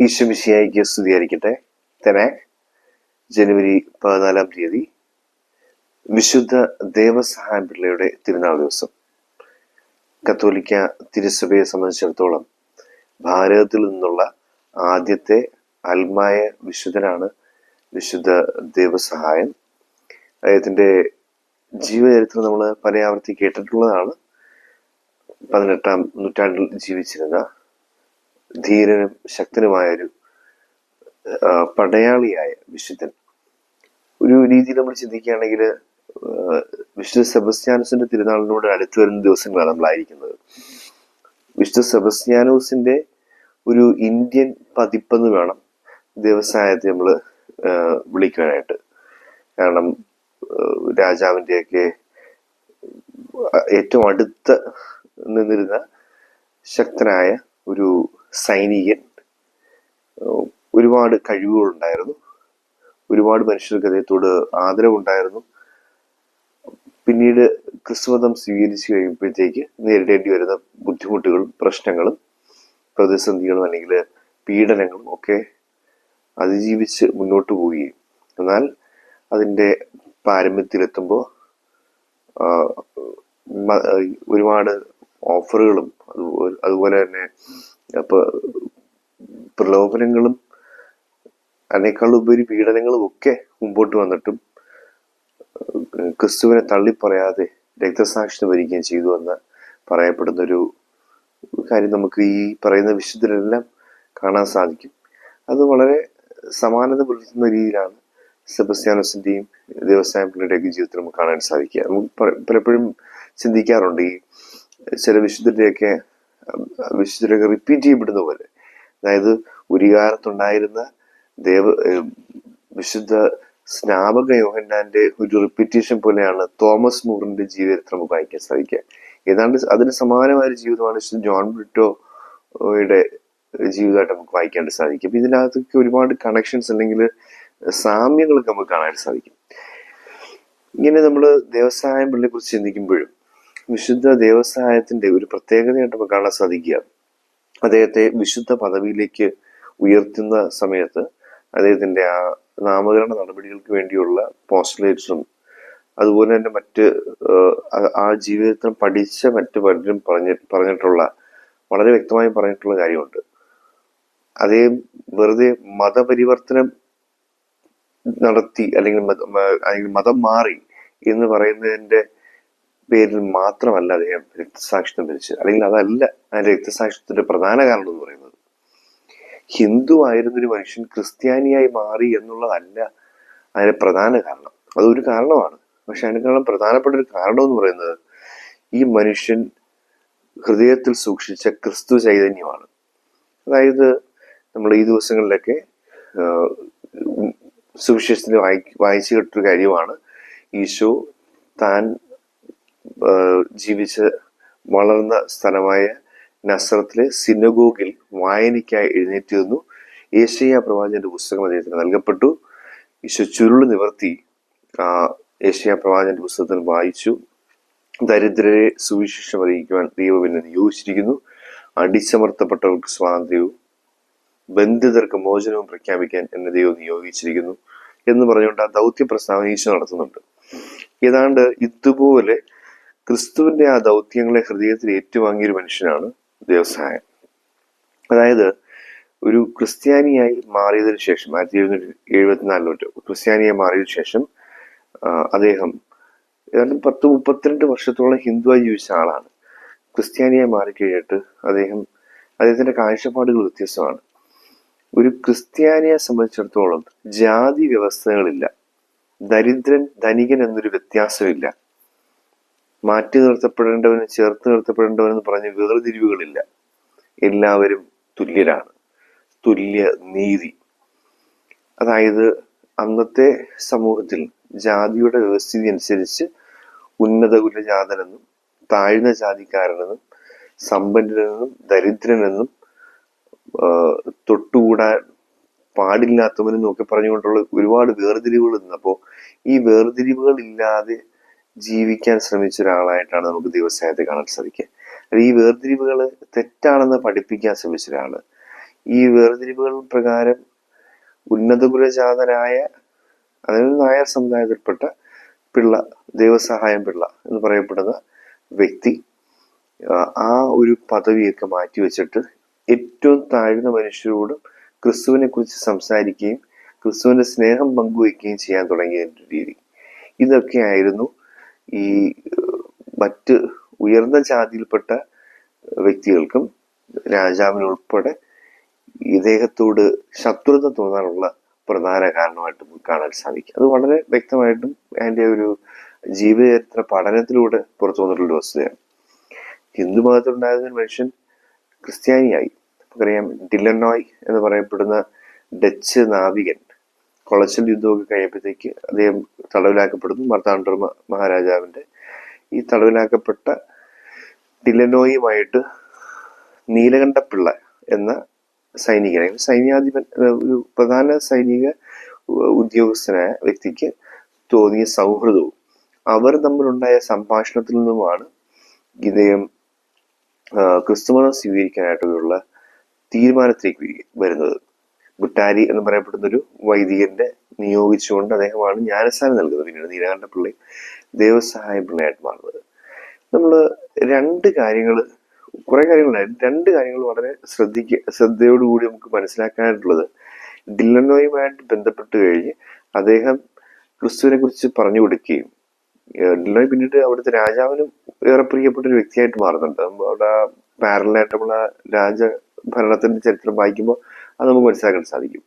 ഈശ്വമിശിയായിക്ക് സ്തുതിയായിരിക്കട്ടെ. തെനാക് ജനുവരി പതിനാലാം തീയതി വിശുദ്ധ ദേവസഹായം പിള്ളയുടെ തിരുനാൾ ദിവസം. കത്തോലിക്ക തിരുസഭയെ സംബന്ധിച്ചിടത്തോളം ഭാരതത്തിൽ നിന്നുള്ള ആദ്യത്തെ അൽമായ വിശുദ്ധനാണ് വിശുദ്ധ ദേവസഹായം അദ്ദേഹത്തിന്റെ ജീവചരിത്രം നമ്മൾ പലയാവർത്തി കേട്ടിട്ടുള്ളതാണ്. പതിനെട്ടാം നൂറ്റാണ്ടിൽ ജീവിച്ചിരുന്ന ധീരനും ശക്തനുമായൊരു പടയാളിയായ വിശുദ്ധൻ. ഒരു രീതിയിൽ നമ്മൾ ചിന്തിക്കുകയാണെങ്കിൽ വിശുദ്ധ സെബസ്ത്യാനോസിന്റെ തിരുനാളിനോട് അടുത്ത് വരുന്ന ദിവസങ്ങളാണ് നമ്മളായിരിക്കുന്നത്. വിശുദ്ധ സെബസ്ത്യാനോസിന്റെ ഒരു ഇന്ത്യൻ പതിപ്പെന്ന് വേണം വ്യവസായത്തെ നമ്മൾ വിളിക്കാനായിട്ട്. കാരണം രാജാവിന്റെയൊക്കെ ഏറ്റവും അടുത്ത് നിന്നിരുന്ന ശക്തനായ ഒരു സൈനികൻ ഒരുപാട് കഴിവുകളുണ്ടായിരുന്നു. ഒരുപാട് മനുഷ്യർക്ക് അദ്ദേഹത്തോട് ആദരവുണ്ടായിരുന്നു. പിന്നീട് ക്രിസ്തുമതം സ്വീകരിച്ചു കഴിയുമ്പോഴത്തേക്ക് നേരിടേണ്ടി വരുന്ന ബുദ്ധിമുട്ടുകളും പ്രശ്നങ്ങളും പ്രതിസന്ധികളും അല്ലെങ്കിൽ പീഡനങ്ങളും ഒക്കെ അതിജീവിച്ച് മുന്നോട്ട് പോവുകയും. എന്നാൽ അതിന്റെ പാരമ്യത്തിലെത്തുമ്പോൾ ഒരുപാട് ഓഫറുകളും അതുപോലെ തന്നെ അപ്പോൾ പ്രലോഭനങ്ങളും അതിനേക്കാളുപരി പീഡനങ്ങളും ഒക്കെ മുമ്പോട്ട് വന്നിട്ടും ക്രിസ്തുവിനെ തള്ളിപ്പറയാതെ രക്തസാക്ഷി ഭരിക്കുകയും ചെയ്തു എന്ന് പറയപ്പെടുന്ന ഒരു കാര്യം നമുക്ക് ഈ പറയുന്ന വിശുദ്ധരെല്ലാം കാണാൻ സാധിക്കും. അത് വളരെ സമാനത പുലർത്തുന്ന രീതിയിലാണ് സെബസ്ത്യാനോസിന്റെയും വ്യവസായം പിള്ളയുടെയൊക്കെ ജീവിതത്തിൽ നമുക്ക് കാണാൻ സാധിക്കുക. നമുക്ക് പലപ്പോഴും ചിന്തിക്കാറുണ്ട് ഈ ചില വിശുദ്ധരുടെയൊക്കെ വിശുദ്ധരൊക്കെ റിപ്പീറ്റ് ചെയ്യപ്പെടുന്ന പോലെ. അതായത് ഉരികാലത്തുണ്ടായിരുന്ന ദേവ വിശുദ്ധ സ്നാപക യോഹന്നാന്റെ ഒരു റിപ്പീറ്റേഷൻ പോലെയാണ് തോമസ് മൂറിന്റെ ജീവചരിത്രം നമുക്ക് വായിക്കാൻ സാധിക്കുക. ഏതാണ്ട് അതിന് സമാനമായ ജീവിതമാണ് വിശുദ്ധ ജോൺ ബ്രിട്ടോയുടെ ജീവിതമായിട്ട് നമുക്ക് വായിക്കാനായിട്ട് സാധിക്കും. അപ്പൊ ഇതിനകത്തൊക്കെ ഒരുപാട് കണക്ഷൻസ് അല്ലെങ്കിൽ സാമ്യങ്ങളൊക്കെ നമുക്ക് കാണാൻ സാധിക്കും. ഇങ്ങനെ നമ്മൾ ദേവസായം കുറിച്ച് ചിന്തിക്കുമ്പോഴും വിശുദ്ധ ദേവസ്ഥാനത്തിന്റെ ഒരു പ്രത്യേകതയായിട്ട് നമുക്ക് കാണാൻ സാധിക്കുക. അദ്ദേഹത്തെ വിശുദ്ധ പദവിയിലേക്ക് ഉയർത്തുന്ന സമയത്ത് അദ്ദേഹത്തിന്റെ ആ നാമകരണ നടപടികൾക്ക് വേണ്ടിയുള്ള പോസ്റ്റലേറ്റ്സും അതുപോലെ തന്നെ മറ്റ് ആ- ജീവിതത്തിൽ പഠിച്ച മറ്റു പലരും പറഞ്ഞ പറഞ്ഞിട്ടുള്ള വളരെ വ്യക്തമായി പറഞ്ഞിട്ടുള്ള കാര്യമുണ്ട്. അദ്ദേഹം വെറുതെ മതപരിവർത്തനം നടത്തി അല്ലെങ്കിൽ അല്ലെങ്കിൽ മതം മാറി എന്ന് പറയുന്നതിന്റെ പേരിൽ മാത്രമല്ല അദ്ദേഹം രക്തസാക്ഷിത്വം ധരിച്ചത് അല്ലെങ്കിൽ അതല്ല അതിന്റെ രക്തസാക്ഷിത്വത്തിന്റെ പ്രധാന കാരണം എന്ന് പറയുന്നത് ഹിന്ദു ആയിരുന്നൊരു മനുഷ്യൻ ക്രിസ്ത്യാനിയായി മാറി എന്നുള്ളതല്ല അതിന്റെ പ്രധാന കാരണം. അതൊരു കാരണമാണ്. പക്ഷെ അതിനേക്കാളും പ്രധാനപ്പെട്ട ഒരു കാരണം എന്ന് പറയുന്നത് ഈ മനുഷ്യൻ ഹൃദയത്തിൽ സൂക്ഷിച്ച ക്രിസ്തു ചൈതന്യമാണ്. അതായത് നമ്മൾ ഈ ദിവസങ്ങളിലൊക്കെ സുവിശേഷത്തിന് വായി വായിച്ചു കേട്ടൊരു കാര്യമാണ് ഈശോ താൻ ജീവിച്ച വളർന്ന സ്ഥലമായ നസ്രത്തിലെ സിനഗോഗിൽ വായനയ്ക്കായി എഴുന്നേറ്റ് നിന്നു ഏഷ്യ പ്രവാചന്റെ പുസ്തകം അദ്ദേഹത്തിന് നൽകപ്പെട്ടു. ഈശോ ചുരുൾ നിവർത്തി ആ ഏഷ്യ പ്രവാചന്റെ പുസ്തകത്തിൽ വായിച്ചു. ദരിദ്രരെ സുവിശേഷം അറിയിക്കുവാൻ ദൈവം എന്നെ നിയോഗിച്ചിരിക്കുന്നു. അടിച്ചമർത്തപ്പെട്ടവർക്ക് സ്വാതന്ത്ര്യവും ബന്ധിതർക്ക് മോചനവും പ്രഖ്യാപിക്കാൻ എന്നെ ദൈവം നിയോഗിച്ചിരിക്കുന്നു എന്ന് പറഞ്ഞുകൊണ്ട് ആ ദൗത്യ പ്രസ്താവന ഈശോ നടത്തുന്നുണ്ട്. ഏതാണ്ട് ഇതുപോലെ ക്രിസ്തുവിന്റെ ആ ദൗത്യങ്ങളെ ഹൃദയത്തിൽ ഏറ്റുവാങ്ങിയൊരു മനുഷ്യനാണ് ദേവസഹായൻ. അതായത് ഒരു ക്രിസ്ത്യാനിയായി മാറിയതിനു ശേഷം ആയിരത്തി എഴുന്നൂറ്റി എഴുപത്തിനാലിലോട്ട് ക്രിസ്ത്യാനിയായി മാറിയതിനു ശേഷം അദ്ദേഹം ഏതാണ്ട് പത്ത് മുപ്പത്തിരണ്ട് വർഷത്തോളം ഹിന്ദുവായി ജീവിച്ച ആളാണ്. ക്രിസ്ത്യാനിയായി മാറിക്കഴിഞ്ഞിട്ട് അദ്ദേഹം അദ്ദേഹത്തിന്റെ കാഴ്ചപ്പാടുകൾ വ്യത്യസ്തമാണ്. ഒരു ക്രിസ്ത്യാനിയെ സംബന്ധിച്ചിടത്തോളം ജാതി വ്യവസ്ഥകളില്ല. ദരിദ്രൻ ധനികൻ എന്നൊരു വ്യത്യാസമില്ല. മാറ്റി നിർത്തപ്പെടേണ്ടവന് ചേർത്ത് നിർത്തപ്പെടേണ്ടവനെന്ന് പറഞ്ഞ് വേർതിരിവുകളില്ല. എല്ലാവരും തുല്യരാണ്. തുല്യ നീതി. അതായത് അന്നത്തെ സമൂഹത്തിൽ ജാതിയുടെ വ്യവസ്ഥിതി അനുസരിച്ച് ഉന്നത കുലജാതനെന്നും താഴ്ന്ന ജാതിക്കാരനെന്നും സമ്പന്നനെന്നും ദരിദ്രനെന്നും തൊട്ടുകൂടാൻ പാടില്ലാത്തവനെന്നും ഒക്കെ പറഞ്ഞുകൊണ്ടുള്ള ഒരുപാട് വേർതിരിവുകൾ അപ്പോൾ ഈ വേർതിരിവുകൾ ഇല്ലാതെ ജീവിക്കാൻ ശ്രമിച്ച ഒരാളായിട്ടാണ് നമുക്ക് ദിവസായത്തെ കാണാൻ സാധിക്കുക. ഈ വേർതിരിവുകൾ തെറ്റാണെന്ന് പഠിപ്പിക്കാൻ ശ്രമിച്ച ഒരാൾ ഈ വേർതിരിവുകൾ പ്രകാരം ഉന്നത കുലജാതനായ അതായത് നായർ സമുദായത്തിൽപ്പെട്ട പിള്ള ദൈവസഹായം പിള്ള എന്ന് പറയപ്പെടുന്ന വ്യക്തി ആ, ഒരു പദവിയൊക്കെ മാറ്റി വെച്ചിട്ട് ഏറ്റവും താഴ്ന്ന മനുഷ്യരോടും ക്രിസ്തുവിനെ കുറിച്ച് സംസാരിക്കുകയും ക്രിസ്തുവിന്റെ സ്നേഹം പങ്കുവയ്ക്കുകയും ചെയ്യാൻ തുടങ്ങിയ രീതി. ഇതൊക്കെയായിരുന്നു ഈ മറ്റ് ഉയർന്ന ജാതിയിൽപ്പെട്ട വ്യക്തികൾക്കും രാജാവിനുൾപ്പെടെ ഇദ്ദേഹത്തോട് ശത്രുത തോന്നാനുള്ള പ്രധാന കാരണമായിട്ട് നമുക്ക് കാണാൻ സാധിക്കും. അത് വളരെ വ്യക്തമായിട്ടും അതിന്റെ ഒരു ജീവചരിത്ര പഠനത്തിലൂടെ പുറത്തു വന്നിട്ടുള്ള വസ്തുതയാണ്. ഹിന്ദു മതത്തിലുണ്ടായിരുന്ന മനുഷ്യൻ ക്രിസ്ത്യാനിയായി. നമുക്കറിയാം ഡില്ലനോയ് എന്ന് പറയപ്പെടുന്ന ഡച്ച് നാവികൻ. കൊളച്ചൽ യുദ്ധമൊക്കെ കഴിയുമ്പോഴത്തേക്ക് അദ്ദേഹം തടവിലാക്കപ്പെടുന്നു. മർത്താണ്ഡർ മഹാരാജാവിന്റെ ഈ തടവിലാക്കപ്പെട്ട ഡിലനോയുമായിട്ട് നീലകണ്ഠപിള്ള എന്ന സൈനികനെ സൈന്യാധിപൻ ഒരു പ്രധാന സൈനിക ഉദ്യോഗസ്ഥനായ വ്യക്തിക്ക് തോന്നിയ സൗഹൃദവും അവർ തമ്മിലുണ്ടായ സംഭാഷണത്തിൽ നിന്നുമാണ് ഇദ്ദേഹം ക്രിസ്തുമതം സ്വീകരിക്കാനായിട്ടുള്ള തീരുമാനത്തിലേക്ക് വരി- വരുന്നത്. ഗുട്ടാരി എന്ന് പറയപ്പെടുന്ന ഒരു വൈദികന്റെ നിയോഗിച്ചുകൊണ്ട് അദ്ദേഹമാണ് ജ്ഞാനസ്ഥാനം നൽകുന്നത്. പിന്നീട് നീലകണ്ഠപിള്ളി ദേവസഹായ പിള്ളയായിട്ട് മാറുന്നത്. നമ്മൾ രണ്ട് കാര്യങ്ങൾ കുറെ കാര്യങ്ങളുണ്ടായിരുന്നു രണ്ട് കാര്യങ്ങൾ വളരെ ശ്രദ്ധിക്ക ശ്രദ്ധയോടുകൂടി നമുക്ക് മനസ്സിലാക്കാനായിട്ടുള്ളത്. ഡില്ലനോയുമായിട്ട് ബന്ധപ്പെട്ട് കഴിഞ്ഞ് അദ്ദേഹം ക്രിസ്തുവിനെ കുറിച്ച് പറഞ്ഞു കൊടുക്കുകയും ഡില്ലനോയ് പിന്നീട് അവിടുത്തെ രാജാവിനും ഏറെ പ്രിയപ്പെട്ട ഒരു വ്യക്തിയായിട്ട് മാറുന്നുണ്ട്. അവിടെ പാരലായിട്ട് നമ്മളെ രാജ ഭരണത്തിന്റെ ചരിത്രം വായിക്കുമ്പോൾ അത് നമുക്ക് മനസ്സിലാക്കാൻ സാധിക്കും.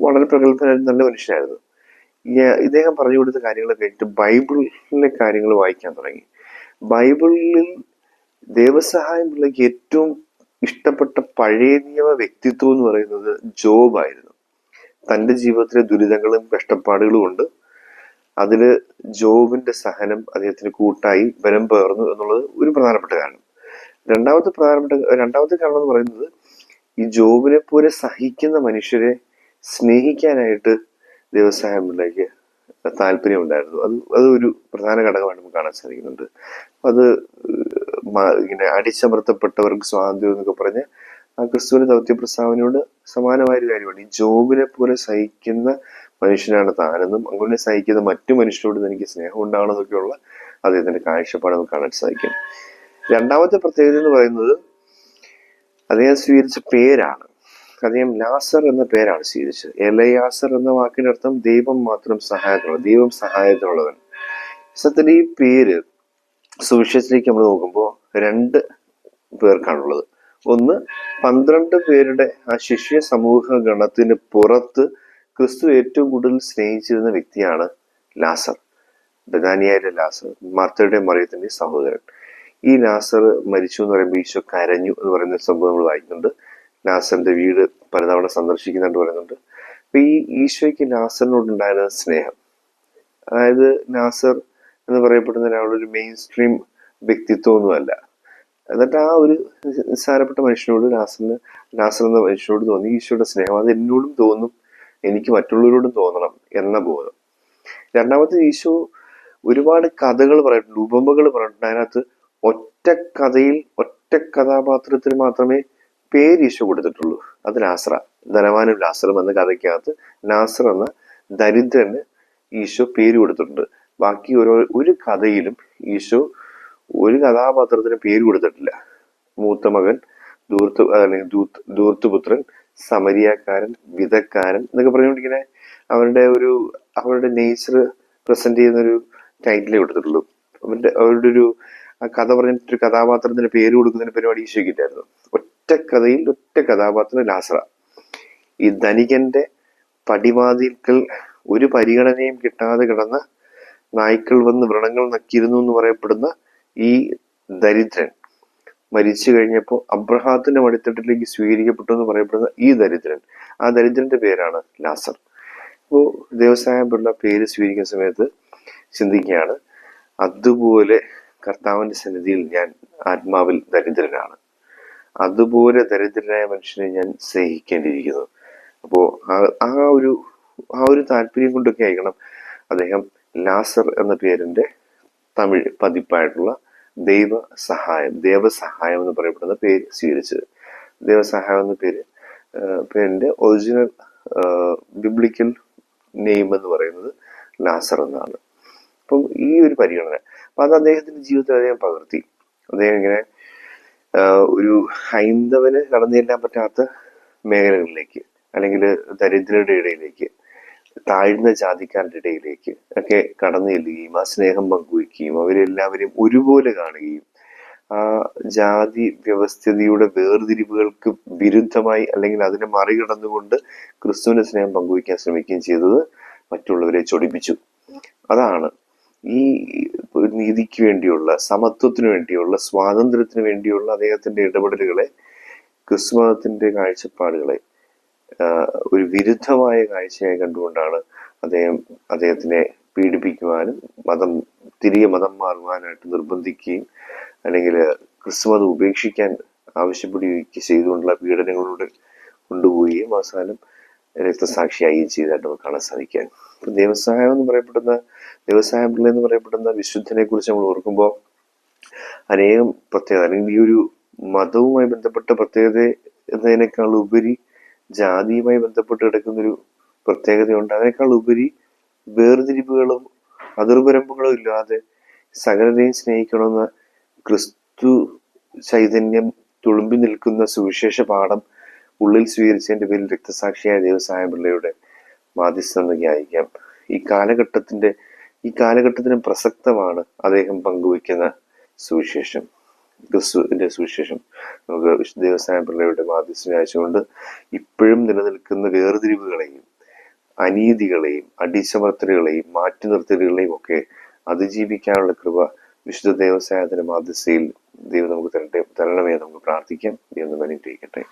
വളരെ പ്രഗത്ഭനായ നല്ല മനുഷ്യനായിരുന്നു. ഇദ്ദേഹം പറഞ്ഞു കൊടുത്ത കാര്യങ്ങളൊക്കെ കഴിഞ്ഞിട്ട് ബൈബിളിലെ കാര്യങ്ങൾ വായിക്കാൻ തുടങ്ങി. ബൈബിളിൽ ദേവസഹായം പിള്ളയ്ക്ക് ഏറ്റവും ഇഷ്ടപ്പെട്ട പഴയ നിയമ വ്യക്തിത്വം എന്ന് പറയുന്നത് ജോബായിരുന്നു തന്റെ ജീവിതത്തിലെ ദുരിതങ്ങളും കഷ്ടപ്പാടുകളും ഉണ്ട് അതിൽ ജോബിന്റെ സഹനം അദ്ദേഹത്തിന് കൂട്ടായി ബലം പേർന്നു എന്നുള്ളത് ഒരു പ്രധാനപ്പെട്ട കാരണം. രണ്ടാമത്തെ പ്രധാനപ്പെട്ട രണ്ടാമത്തെ കാരണം എന്ന് പറയുന്നത് ഈ ജോബിനെ പോലെ സഹിക്കുന്ന മനുഷ്യരെ സ്നേഹിക്കാനായിട്ട് വ്യവസായങ്ങളിലേക്ക് താല്പര്യം താല്പര്യമുണ്ടായിരുന്നു അത് അതൊരു പ്രധാന ഘടകമായിട്ട് നമുക്ക് കാണാൻ സാധിക്കുന്നുണ്ട്. അത് ഇങ്ങനെ അടിച്ചമർത്തപ്പെട്ടവർക്ക് സ്വാതന്ത്ര്യം എന്നൊക്കെ പറഞ്ഞ് ആ ക്രിസ്തുവിന്റെ ദൗത്യ പ്രസ്താവനയോട് സമാനമായ ഒരു കാര്യമാണ്. ഈ ജോബിനെ പോലെ സഹിക്കുന്ന മനുഷ്യനാണ് താനെന്നും അങ്ങനെ സഹിക്കുന്ന മറ്റു മനുഷ്യരോട് എനിക്ക് സ്നേഹം ഉണ്ടാകണമെന്നൊക്കെയുള്ള അദ്ദേഹത്തിന്റെ കാഴ്ചപ്പാട് നമുക്ക് കാണാൻ സാധിക്കും. രണ്ടാമത്തെ പ്രത്യേകത എന്ന് പറയുന്നത് അദ്ദേഹം സ്വീകരിച്ച പേരാണ്. അദ്ദേഹം ലാസർ എന്ന പേരാണ് സ്വീകരിച്ചത്. എലയാസർ എന്ന വാക്കിന്റെ അർത്ഥം ദൈവം മാത്രം സഹായത്തിനുള്ള ദൈവം സഹായത്തിനുള്ളവൻ. സത്യത്തിൽ ഈ പേര് സുവിശേഷത്തിലേക്ക് നമ്മൾ നോക്കുമ്പോൾ രണ്ട് പേർക്കാണുള്ളത്. ഒന്ന് പന്ത്രണ്ട് പേരുടെ ആ ശിഷ്യ സമൂഹ ഗണത്തിന് പുറത്ത് ക്രിസ്തു ഏറ്റവും കൂടുതൽ സ്നേഹിച്ചിരുന്ന വ്യക്തിയാണ് ലാസർ ബദാനിയായ ലാസർ മാർത്തയുടെ മറിയത്തിന്റെ സഹോദരൻ. ഈ നാസർ മരിച്ചു എന്ന് പറയുമ്പോൾ ഈശോ കരഞ്ഞു എന്ന് പറയുന്ന സംഭവം നമ്മൾ വായിക്കുന്നുണ്ട്. നാസറിന്റെ വീട് പലതവണ സന്ദർശിക്കുന്നുണ്ട് പറയുന്നുണ്ട്. അപ്പൊ ഈ ഈശോയ്ക്ക് നാസറിനോടുണ്ടായിരുന്ന സ്നേഹം അതായത് നാസർ എന്ന് പറയപ്പെടുന്ന ഒരാളൊരു മെയിൻ സ്ട്രീം വ്യക്തിത്വമൊന്നുമല്ല. എന്നിട്ട് ആ ഒരു നിസ്സാരപ്പെട്ട മനുഷ്യനോട് നാസറിന് നാസർ എന്ന മനുഷ്യനോട് തോന്നി ഈശോയുടെ സ്നേഹം അത് എന്നോടും തോന്നും എനിക്ക് മറ്റുള്ളവരോടും തോന്നണം എന്ന ബോധം. രണ്ടാമത്തെ ഈശോ ഒരുപാട് കഥകൾ പറഞ്ഞിട്ടുണ്ട് ഉപമകൾ പറഞ്ഞിട്ടുണ്ട്. അതിനകത്ത് ഒറ്റ കഥയിൽ ഒറ്റ കഥാപാത്രത്തിന് മാത്രമേ പേര് ഈശോ കൊടുത്തിട്ടുള്ളൂ. അത് നാസ്ര ധനവാനും ലാസറും എന്ന കഥയ്ക്കകത്ത് നാസർ എന്ന ദരിദ്രന് ഈശോ പേര് കൊടുത്തിട്ടുണ്ട്. ബാക്കി ഓരോ ഒരു കഥയിലും ഈശോ ഒരു കഥാപാത്രത്തിന് പേര് കൊടുത്തിട്ടില്ല. മൂത്ത മകൻ ദൂർത്ത് അല്ലെങ്കിൽ ദൂർത്തുപുത്രൻ സമരിയാക്കാരൻ വിധക്കാരൻ എന്നൊക്കെ പറഞ്ഞുകൊണ്ടിങ്ങനെ അവരുടെ ഒരു അവരുടെ നേച്ചർ പ്രസന്റ് ചെയ്യുന്ന ഒരു ടൈറ്റിലേ കൊടുത്തിട്ടുള്ളൂ. അവരുടെ അവരുടെ ഒരു ആ കഥ പറഞ്ഞിട്ട് ഒരു കഥാപാത്രത്തിന് പേര് കൊടുക്കുന്നതിന് പരിപാടി ഈശോയ്ക്കില്ലായിരുന്നു ഒറ്റ കഥയിൽ ഒറ്റ കഥാപാത്രം ലാസറ ഈ ധനികന്റെ പടിവാതിൽക്കൽ ഒരു പരിഗണനയും കിട്ടാതെ കിടന്ന നായ്ക്കൾ വന്ന് വ്രണങ്ങൾ നക്കിയിരുന്നു എന്ന് പറയപ്പെടുന്ന ഈ ദരിദ്രൻ മരിച്ചു കഴിഞ്ഞപ്പോൾ അബ്രഹാത്തിന്റെ മടിത്തട്ടിലേക്ക് സ്വീകരിക്കപ്പെട്ടു എന്ന് പറയപ്പെടുന്ന ഈ ദരിദ്രൻ ആ ദരിദ്രന്റെ പേരാണ് ലാസർ അപ്പോൾ ദേവസായ പിള്ള പേര് സ്വീകരിക്കുന്ന സമയത്ത് ചിന്തിക്കുകയാണ് അതുപോലെ കർത്താവിന്റെ സന്നിധിയിൽ ഞാൻ ആത്മാവിൽ ദരിദ്രനാണ്. അതുപോലെ ദരിദ്രനായ മനുഷ്യനെ ഞാൻ സ്നേഹിക്കേണ്ടിയിരിക്കുന്നു. അപ്പോൾ ആ- ഒരു ആ ഒരു താല്പര്യം കൊണ്ടൊക്കെ ആയിരിക്കണം അദ്ദേഹം ലാസർ എന്ന പേരിന്റെ തമിഴ് പതിപ്പായിട്ടുള്ള ദൈവ സഹായം ദേവസഹായം എന്ന് പറയപ്പെടുന്ന പേര് സ്വീകരിച്ചത്. ദേവസഹായം എന്ന പേര് പേരിന്റെ ഒറിജിനൽ ബിബ്ലിക്കൽ നെയിം എന്ന് പറയുന്നത് ലാസർ എന്നാണ്. അപ്പം ഈ ഒരു പരിഗണന അപ്പൊ അത് അദ്ദേഹത്തിന്റെ ജീവിതത്തിൽ അദ്ദേഹം പകർത്തി. അദ്ദേഹം ഇങ്ങനെ ഒരു ഹൈന്ദവന് കടന്നു ചെല്ലാൻ പറ്റാത്ത മേഖലകളിലേക്ക് അല്ലെങ്കിൽ ദരിദ്രരുടെ ഇടയിലേക്ക് താഴ്ന്ന ജാതിക്കാരുടെ ഇടയിലേക്ക് ഒക്കെ കടന്നു ചെല്ലുകയും ആ സ്നേഹം പങ്കുവയ്ക്കുകയും അവരെല്ലാവരെയും ഒരുപോലെ കാണുകയും ആ ജാതി വ്യവസ്ഥിതിയുടെ വേർതിരിവുകൾക്ക് വിരുദ്ധമായി അല്ലെങ്കിൽ അതിനെ മറികടന്നുകൊണ്ട് ക്രിസ്തുവിന്റെ സ്നേഹം പങ്കുവയ്ക്കാൻ ശ്രമിക്കുകയും ചെയ്തത് മറ്റുള്ളവരെ ചൊടിപ്പിച്ചു. അതാണ് ഈ നീതിക്ക് വേണ്ടിയുള്ള സമത്വത്തിന് വേണ്ടിയുള്ള സ്വാതന്ത്ര്യത്തിന് വേണ്ടിയുള്ള അദ്ദേഹത്തിന്റെ ഇടപെടലുകളെ ക്രിസ്തുമതത്തിന്റെ കാഴ്ചപ്പാടുകളെ ഒരു വിരുദ്ധമായ കാഴ്ചയായി കണ്ടുകൊണ്ടാണ് അദ്ദേഹം അദ്ദേഹത്തിനെ പീഡിപ്പിക്കുവാനും മതം തിരികെ മതം മാറുവാനായിട്ട് നിർബന്ധിക്കുകയും അല്ലെങ്കിൽ ക്രിസ്തുമതം ഉപേക്ഷിക്കാൻ ആവശ്യപ്പെടുകയും ചെയ്തുകൊണ്ടുള്ള പീഡനങ്ങളിലൂടെ കൊണ്ടുപോവുകയും അവസാനം രക്തസാക്ഷിയാവുകയും ചെയ്തതായിട്ട് നമുക്ക് കാണാൻ സാധിക്കാൻ ഇപ്പൊ ദേവസഹായം എന്ന് പറയപ്പെടുന്ന ദേവസഹായം പിള്ള എന്ന് പറയപ്പെടുന്ന വിശുദ്ധനെ കുറിച്ച് നമ്മൾ ഓർക്കുമ്പോൾ അനേകം പ്രത്യേകത അല്ലെങ്കിൽ ഈ ഒരു മതവുമായി ബന്ധപ്പെട്ട പ്രത്യേകത എന്നതിനേക്കാൾ ഉപരി ജാതിയുമായി ബന്ധപ്പെട്ട് കിടക്കുന്നൊരു പ്രത്യേകതയുണ്ട്. അതിനേക്കാൾ ഉപരി വേർതിരിവുകളും അതിർവരമ്പുകളും ഇല്ലാതെ സകലരെയും സ്നേഹിക്കണമെന്ന ക്രിസ്തു ചൈതന്യം തുളുമ്പി നിൽക്കുന്ന സുവിശേഷ പാഠം ഉള്ളിൽ സ്വീകരിച്ചതിന്റെ പേരിൽ രക്തസാക്ഷിയായ ദേവസായ പിള്ളയുടെ മാധ്യസ്ഥതയ്ക്ക് അയക്കാം ഈ കാലഘട്ടത്തിന്റെ ഈ കാലഘട്ടത്തിന് പ്രസക്തമാണ് അദ്ദേഹം പങ്കുവയ്ക്കുന്ന സുവിശേഷം. ക്രിസ്തുവിന്റെ സുവിശേഷം നമുക്ക് ദേവസായ പിള്ളയുടെ മാധ്യസ്ഥ അയച്ചുകൊണ്ട് ഇപ്പോഴും നിലനിൽക്കുന്ന വേർതിരിവുകളെയും അനീതികളെയും അടിച്ചമർത്തലുകളെയും മാറ്റി നിർത്തലുകളെയും ഒക്കെ അതിജീവിക്കാനുള്ള കൃപ വിശുദ്ധ ദേവസായത്തിന്റെ മാധ്യസ്ഥയിൽ ദൈവം നമുക്ക് തരട്ടെ തരണമേ നമുക്ക് പ്രാർത്ഥിക്കാം. ദൈവം അനുഗ്രഹിക്കട്ടെ.